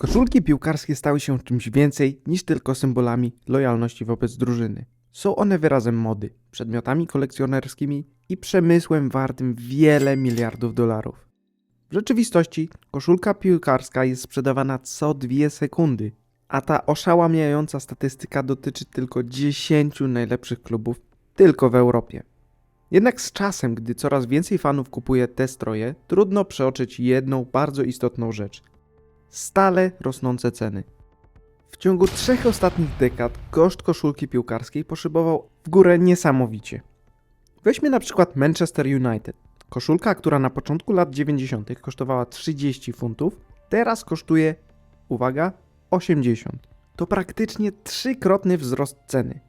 Koszulki piłkarskie stały się czymś więcej niż tylko symbolami lojalności wobec drużyny. Są one wyrazem mody, przedmiotami kolekcjonerskimi i przemysłem wartym wiele miliardów dolarów. W rzeczywistości koszulka piłkarska jest sprzedawana co dwie sekundy, a ta oszałamiająca statystyka dotyczy tylko 10 najlepszych klubów tylko w Europie. Jednak z czasem, gdy coraz więcej fanów kupuje te stroje, trudno przeoczyć jedną bardzo istotną rzecz. Stale rosnące ceny. W ciągu trzech ostatnich dekad koszt koszulki piłkarskiej poszybował w górę niesamowicie. Weźmy na przykład Manchester United. Koszulka, która na początku lat 90. kosztowała 30 funtów, teraz kosztuje, uwaga, 80. To praktycznie trzykrotny wzrost ceny.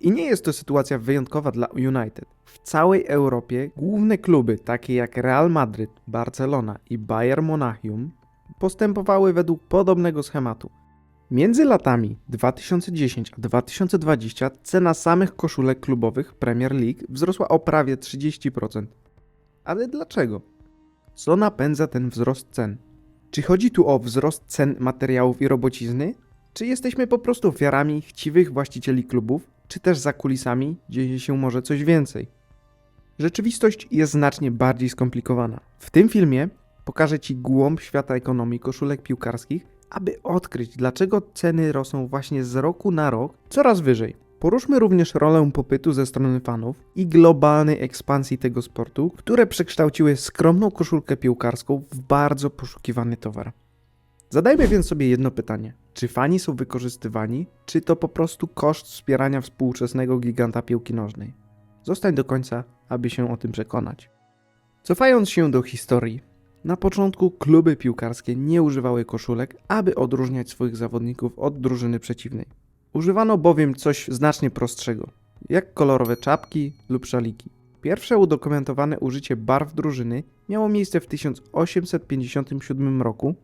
I nie jest to sytuacja wyjątkowa dla United. W całej Europie główne kluby takie jak Real Madryt, Barcelona i Bayern Monachium postępowały według podobnego schematu. Między latami 2010 a 2020 cena samych koszulek klubowych Premier League wzrosła o prawie 30%. Ale dlaczego? Co napędza ten wzrost cen? Czy chodzi tu o wzrost cen materiałów i robocizny? Czy jesteśmy po prostu ofiarami chciwych właścicieli klubów, czy też za kulisami dzieje się może coś więcej? Rzeczywistość jest znacznie bardziej skomplikowana. W tym filmie pokażę Ci głąb świata ekonomii koszulek piłkarskich, aby odkryć, dlaczego ceny rosną właśnie z roku na rok coraz wyżej. Poruszmy również rolę popytu ze strony fanów i globalnej ekspansji tego sportu, które przekształciły skromną koszulkę piłkarską w bardzo poszukiwany towar. Zadajmy więc sobie jedno pytanie: czy fani są wykorzystywani, czy to po prostu koszt wspierania współczesnego giganta piłki nożnej? Zostań do końca, aby się o tym przekonać. Cofając się do historii, na początku kluby piłkarskie nie używały koszulek, aby odróżniać swoich zawodników od drużyny przeciwnej. Używano bowiem coś znacznie prostszego, jak kolorowe czapki lub szaliki. Pierwsze udokumentowane użycie barw drużyny miało miejsce w 1857 roku,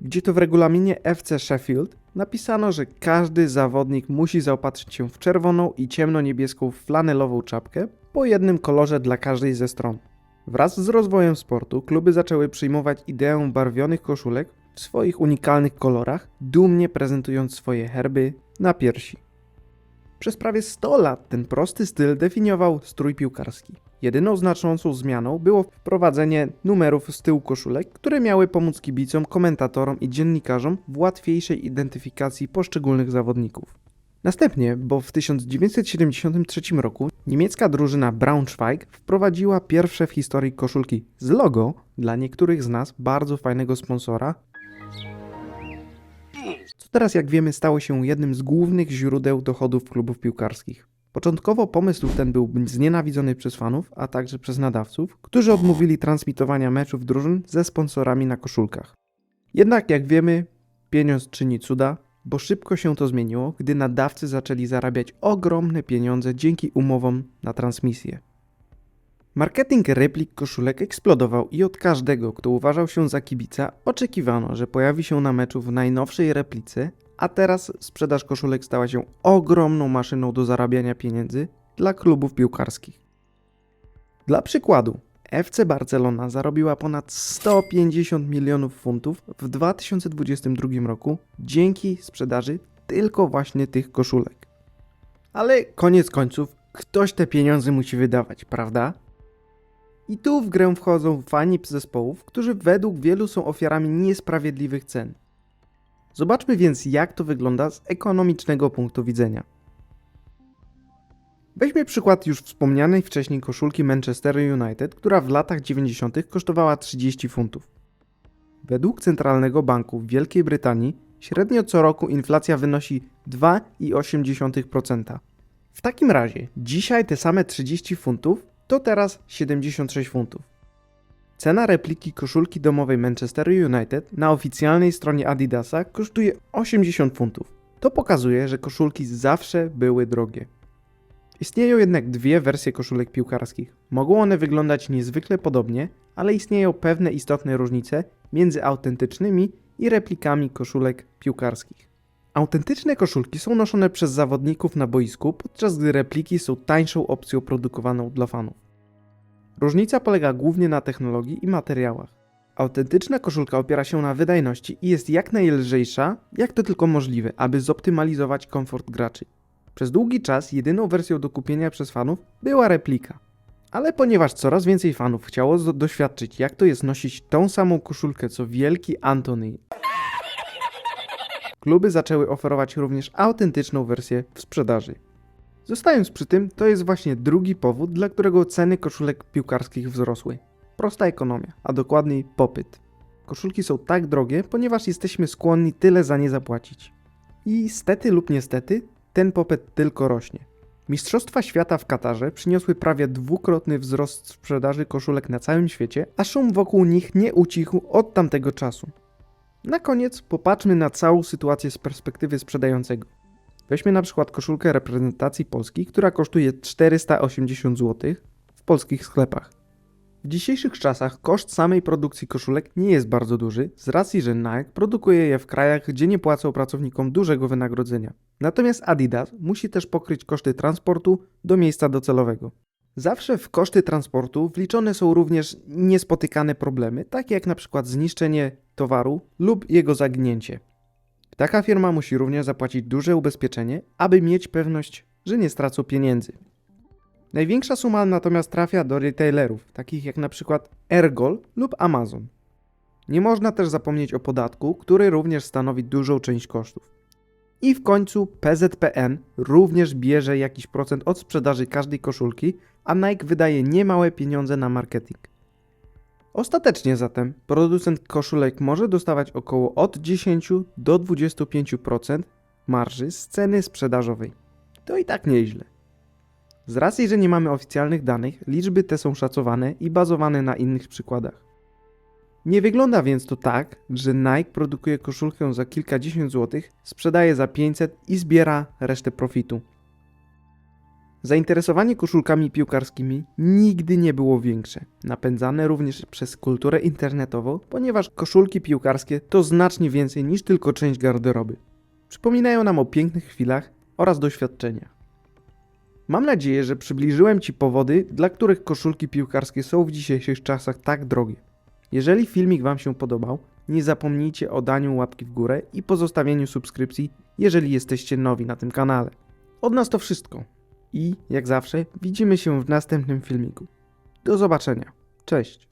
gdzie to w regulaminie FC Sheffield napisano, że każdy zawodnik musi zaopatrzyć się w czerwoną i ciemno-niebieską flanelową czapkę po jednym kolorze dla każdej ze stron. Wraz z rozwojem sportu kluby zaczęły przyjmować ideę barwionych koszulek w swoich unikalnych kolorach, dumnie prezentując swoje herby na piersi. Przez prawie 100 lat ten prosty styl definiował strój piłkarski. Jedyną znaczącą zmianą było wprowadzenie numerów z tyłu koszulek, które miały pomóc kibicom, komentatorom i dziennikarzom w łatwiejszej identyfikacji poszczególnych zawodników. Następnie, bo w 1973 roku niemiecka drużyna Braunschweig wprowadziła pierwsze w historii koszulki z logo dla niektórych z nas bardzo fajnego sponsora, co teraz jak wiemy stało się jednym z głównych źródeł dochodów klubów piłkarskich. Początkowo pomysł ten był znienawidzony przez fanów, a także przez nadawców, którzy odmówili transmitowania meczów drużyn ze sponsorami na koszulkach. Jednak jak wiemy, pieniądz czyni cuda, bo szybko się to zmieniło, gdy nadawcy zaczęli zarabiać ogromne pieniądze dzięki umowom na transmisję. Marketing replik koszulek eksplodował i od każdego, kto uważał się za kibica, oczekiwano, że pojawi się na meczu w najnowszej replice, a teraz sprzedaż koszulek stała się ogromną maszyną do zarabiania pieniędzy dla klubów piłkarskich. Dla przykładu, FC Barcelona zarobiła ponad 150 milionów funtów w 2022 roku dzięki sprzedaży tylko właśnie tych koszulek. Ale koniec końców, ktoś te pieniądze musi wydawać, prawda? I tu w grę wchodzą fani zespołów, którzy według wielu są ofiarami niesprawiedliwych cen. Zobaczmy więc, jak to wygląda z ekonomicznego punktu widzenia. Weźmy przykład już wspomnianej wcześniej koszulki Manchester United, która w latach 90. kosztowała 30 funtów. Według Centralnego Banku w Wielkiej Brytanii średnio co roku inflacja wynosi 2,8%. W takim razie dzisiaj te same 30 funtów to teraz 76 funtów. Cena repliki koszulki domowej Manchester United na oficjalnej stronie Adidasa kosztuje 80 funtów. To pokazuje, że koszulki zawsze były drogie. Istnieją jednak dwie wersje koszulek piłkarskich. Mogą one wyglądać niezwykle podobnie, ale istnieją pewne istotne różnice między autentycznymi i replikami koszulek piłkarskich. Autentyczne koszulki są noszone przez zawodników na boisku, podczas gdy repliki są tańszą opcją produkowaną dla fanów. Różnica polega głównie na technologii i materiałach. Autentyczna koszulka opiera się na wydajności i jest jak najlżejsza, jak to tylko możliwe, aby zoptymalizować komfort graczy. Przez długi czas jedyną wersją do kupienia przez fanów była replika. Ale ponieważ coraz więcej fanów chciało doświadczyć, jak to jest nosić tą samą koszulkę co wielki Antony, kluby zaczęły oferować również autentyczną wersję w sprzedaży. Zostając przy tym, to jest właśnie drugi powód, dla którego ceny koszulek piłkarskich wzrosły. Prosta ekonomia, a dokładniej popyt. Koszulki są tak drogie, ponieważ jesteśmy skłonni tyle za nie zapłacić. I stety lub niestety, ten popyt tylko rośnie. Mistrzostwa świata w Katarze przyniosły prawie dwukrotny wzrost sprzedaży koszulek na całym świecie, a szum wokół nich nie ucichł od tamtego czasu. Na koniec popatrzmy na całą sytuację z perspektywy sprzedającego. Weźmy na przykład koszulkę reprezentacji Polski, która kosztuje 480 zł w polskich sklepach. W dzisiejszych czasach koszt samej produkcji koszulek nie jest bardzo duży, z racji, że Nike produkuje je w krajach, gdzie nie płacą pracownikom dużego wynagrodzenia. Natomiast Adidas musi też pokryć koszty transportu do miejsca docelowego. Zawsze w koszty transportu wliczone są również niespotykane problemy, takie jak przykład zniszczenie towaru lub jego zaginięcie. Taka firma musi również zapłacić duże ubezpieczenie, aby mieć pewność, że nie stracą pieniędzy. Największa suma natomiast trafia do retailerów, takich jak na przykład Ergol lub Amazon. Nie można też zapomnieć o podatku, który również stanowi dużą część kosztów. I w końcu PZPN również bierze jakiś procent od sprzedaży każdej koszulki, a Nike wydaje niemałe pieniądze na marketing. Ostatecznie zatem producent koszulek może dostawać około od 10 do 25% marży z ceny sprzedażowej. To i tak nieźle. Z racji, że nie mamy oficjalnych danych, liczby te są szacowane i bazowane na innych przykładach. Nie wygląda więc to tak, że Nike produkuje koszulkę za kilkadziesiąt złotych, sprzedaje za 500 i zbiera resztę profitu. Zainteresowanie koszulkami piłkarskimi nigdy nie było większe, napędzane również przez kulturę internetową, ponieważ koszulki piłkarskie to znacznie więcej niż tylko część garderoby. Przypominają nam o pięknych chwilach oraz doświadczeniach. Mam nadzieję, że przybliżyłem Ci powody, dla których koszulki piłkarskie są w dzisiejszych czasach tak drogie. Jeżeli filmik Wam się podobał, nie zapomnijcie o daniu łapki w górę i pozostawieniu subskrypcji, jeżeli jesteście nowi na tym kanale. Od nas to wszystko. I, jak zawsze, widzimy się w następnym filmiku. Do zobaczenia. Cześć.